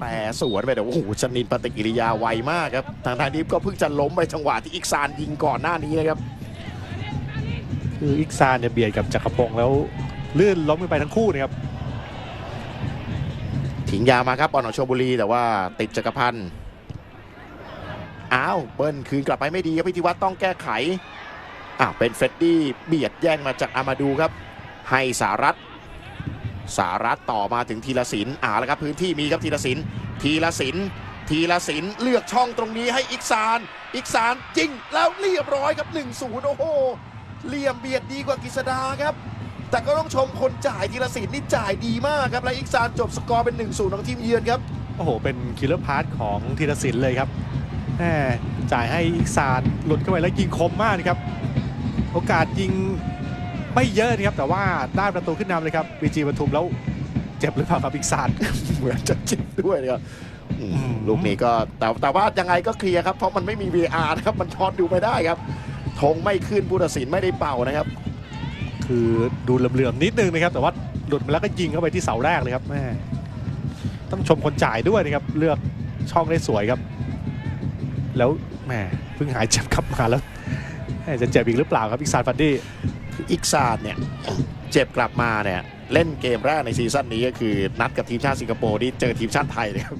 แต่สวนไปแต่โอ้โหชนินปฏิกิริยาไวมากครับ ทางทางนี้ก็เพิ่งจะล้มไปจังหวะที่อีกซานยิงก่อนหน้านี้นะครับ คืออิกซานเนี่ยเบียดกับจักรพงศ์แล้วลื่นล้มกันไปทั้งคู่นะครับถิงยาวมาครับบอลของชลบุรีแต่ว่าติดจักรพันธ์อ้าวเบิ้ลคืนกลับไปไม่ดีครับพิธีวัตรต้องแก้ไขอ้าวเป็นเฟรดดี้เบียดแย่งมาจากอามาดูครับ ให้สารัต สารัตต่อมาถึงทีละสินอ่าแล้วครับพื้นที่มีครับทีละสินทีละสินทีละสินเลือกช่องตรงนี้ให้อิกซานอิกซานจริงแล้วเรียบร้อยครับ1-0โอ้โหเหลี่ยมเบียดดีกว่ากฤษดาครับ แต่ก็ต้องชมคนจ่ายทีละสินนี่จ่ายดีมากครับและอิกซานจบสกอร์เป็น1-0ของทีมเยือนครับโอ้โห เป็นคิลเลอร์พาร์ทของธีรศิลป์เลยครับแหมจ่ายให้อิกซานหลุดเข้าไปแล้วยิงคมมากนะครับโอกาสยิง ไม่เยอะนะครับแต่ว่าได้ประตูขึ้นนำเลยครับบีจีปทุมแล้วเจ็บหรือเปล่าครับอิกซานเหมือนจะเจ็บด้วยนะครับอืมอืมลูกนี้ก็แต่แต่ว่ายังไงก็เคลียร์ครับเพราะมันไม่มี VR นะครับมันช็อตดูไม่ได้ครับธงไม่ขึ้นผู้ตัดสินไม่ได้เป่านะครับ คือดูเหลื่อมๆนิดนึงนะครับ แต่ว่าหลุดมาแล้วก็ยิงเข้าไปที่เสาแรกเลยครับแม่ต้องชมคนจ่ายด้วยนะครับ เลือกช่องได้สวยครับ แล้วแหมเพิ่งหายเจ็บกลับมาแล้วแหม่จะเจ็บอีกหรือเปล่าครับอิกซานฟันดี้ อิกซานเนี่ยเจ็บกลับมาเนี่ยเล่นเกมแรกในซีซั่นนี้ก็คือนัดกับทีมชาติสิงคโปร์ที่เจอทีมชาติไทยนะครับ